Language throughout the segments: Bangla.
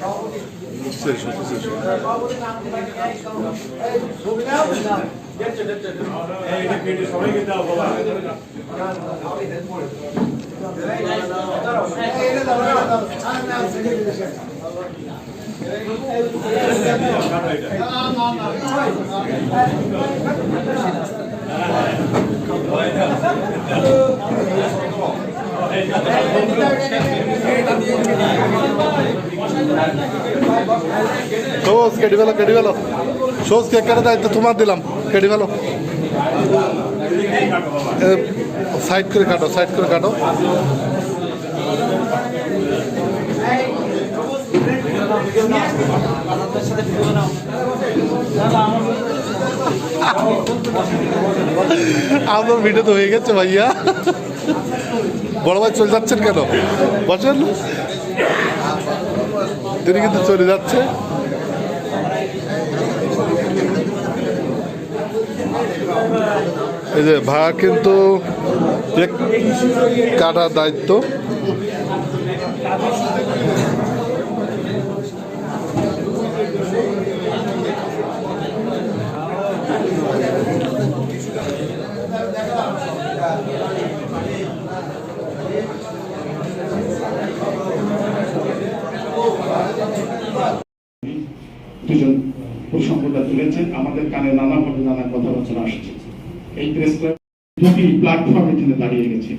Seçin, seçin. Thank you. সোজ কেটে ফেলো কেটে ফেলো সোজ কে কেটে দায়িত্ব তোমার দিলাম কেটে ফেলো সাইড করে কাটো সাইড করে কাটো আপনার ভিডিও তো হয়ে গেছে ভাইয়া। বড় ভাই চলে যাচ্ছেন কেন? বসেন। তিনি কিন্তু চলে যাচ্ছে। এই যে ভাড়া কিন্তু কাটার দায়িত্ব। দুজন প্রসঙ্গটা তুলেছেন আমাদের কানে নানাভাবে নানা কথাবার্তা আসছে। এই প্রেস ক্লাব দুটি প্ল্যাটফর্মে তিনি দাঁড়িয়ে গেছে।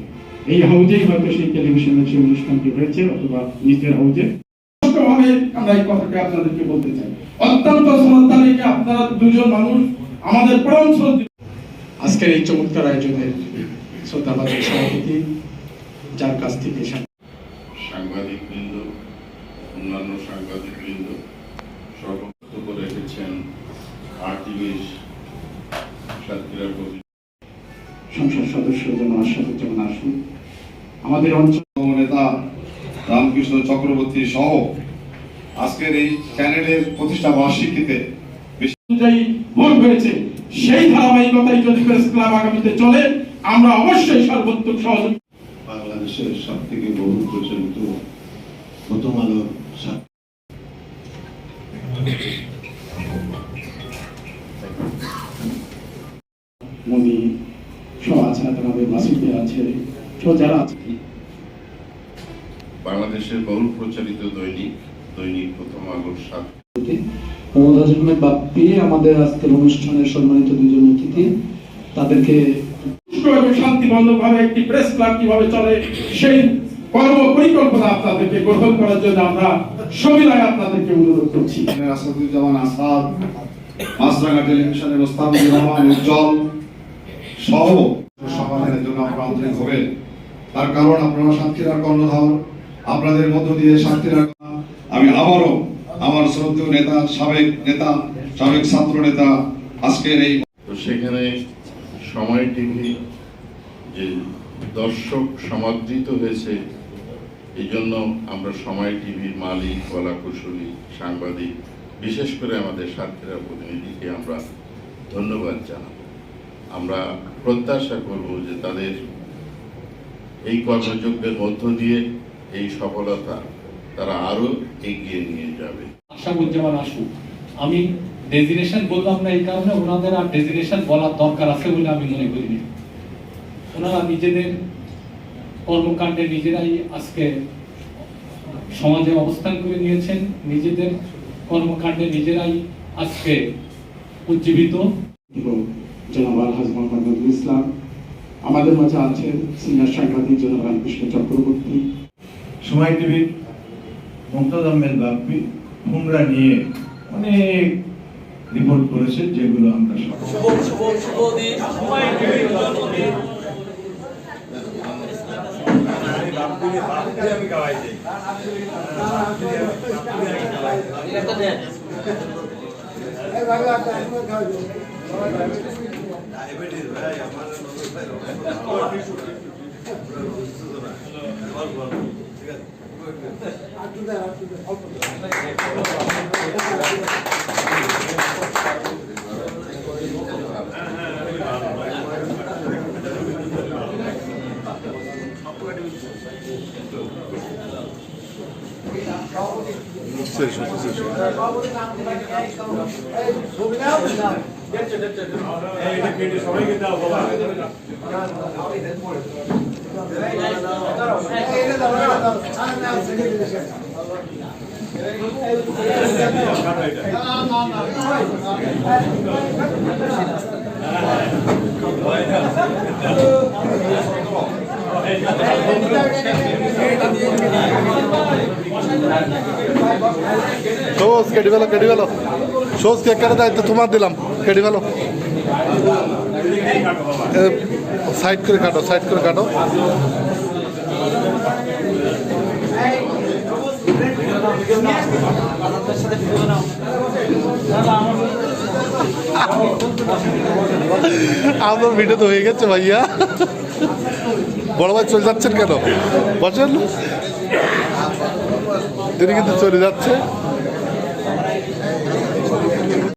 এই হাউজেই হয়তো সেই টেলিভিশনের সেই অনুষ্ঠানটি হয়েছে অথবা নিজের হাউজে স্পষ্টভাবে আমরা এই কথাটা আপনাদেরকে বলতে চাই। অত্যন্ত শ্রদ্ধা রেখে আপনারা দুজন মানুষ আমাদের পরম শ্রদ্ধা আজকের এই চমৎকার আয়োজনের শ্রদ্ধাবাদের সভাপতি যার কাছ থেকে সাংবাদিকবৃন্দ অন্যান্য সাংবাদিকবৃন্দ সর্বক্তব্য রেখেছেন আর্টিভিস সাতক্ষীরা সংসদ সদস্য যেমন আশাদুজ্জামান আসুন। আমাদের অঞ্চল নেতা রামকৃষ্ণ চক্রবর্তী সহ আজকের এই চ্যানেলের প্রতিষ্ঠা বার্ষিকীতে অনুযায়ী ভোট হয়েছে সেই ধারাবাহিকতায় যদি প্রেস ক্লাব আগামীতে চলে আমরা অবশ্যই সর্বোত্তম সহযোগিতা বাংলাদেশের সব থেকে বহু প্রচলিত প্রথম আলো যারা আছে? বাংলাদেশের বহুল প্রচারিত দৈনিক দৈনিক প্রথম আলোর সাত। মোহাম্মদ আজমের বাপ্পি আমাদের আজকের অনুষ্ঠানের সম্মানিত দুজন অতিথি। তাদেরকে শান্তিপূর্ণভাবে একটি প্রেস ক্লাব কীভাবে চলে সেই কর্ম পরিকল্পনা আপনাদেরকে গ্রহণ করার জন্য আমরা সবিনয় আপনাদেরকে অনুরোধ করছি। আসাদুজ্জামান আসাদ মাছরাঙ্গা টেলিভিশনের ওস্তাদুর রহমান উজ্জ্বল সহ সমাধানের জন্য আপনারা আন্তরিক হবে তার কারণ আপনারা সাতক্ষীরার কর্ণধর, আপনাদের মধ্য দিয়ে সাতক্ষীরার আমি আবারও আমার শ্রদ্ধেয় নেতা, সাবেক নেতা, সাবেক ছাত্র নেতা, আজকের এই তো সেখানে সময় টিভি যে দর্শক সমাদৃত হয়েছে এই জন্য আমরা সময় টিভির মালিক কলা কুশলী সাংবাদিক, বিশেষ করে আমাদের সাতক্ষীরা প্রতিনিধিকে আমরা ধন্যবাদ জানাব। আমরা প্রত্যাশা করব যে তাদের এই কর্মযজ্ঞের মধ্য দিয়ে এই সফলতা তারা আরও এগিয়ে নিয়ে যাবে। আশাবুজ্জামান আসু আমি ডেজিনেশন বললাম না এই কারণে ওনাদের আর ডেজিনেশন বলার দরকার আছে বলে আমি মনে করি না। ওনারা নিজেদের কর্মকাণ্ডে নিজেরাই আজকে সমাজে অবস্থান করে নিয়েছেন। নিজেদের কর্মকাণ্ডে নিজেরাই আজকে উজ্জীবিত। এবং জনাব আলহাজ মোহাম্মদ ইসলাম আমাদের মাঝে আছেন সিনিয়র সাংবাদিক জনাব রামকৃষ্ণ চক্রবর্তী। সময় টিভির মুমতাজ আহমেদ বাপ্পি হুমরা নিয়ে অনেক রিপোর্ট করেছে যেগুলো আমরা সব Thank you. শুভ দিন সময় টিভির জন্মদিন হচ্ছে। সোজ কেটে দায়িত্ব তোমার দিলাম কেটে ফেলো সাইড করে কাটো সাইড করে কাটো। আপনার ভিডিও তো হয়ে গেছে ভাইয়া। বড় ভাই চলে যাচ্ছেন কেন? বসেন। তিনি কিন্তু চলে যাচ্ছে।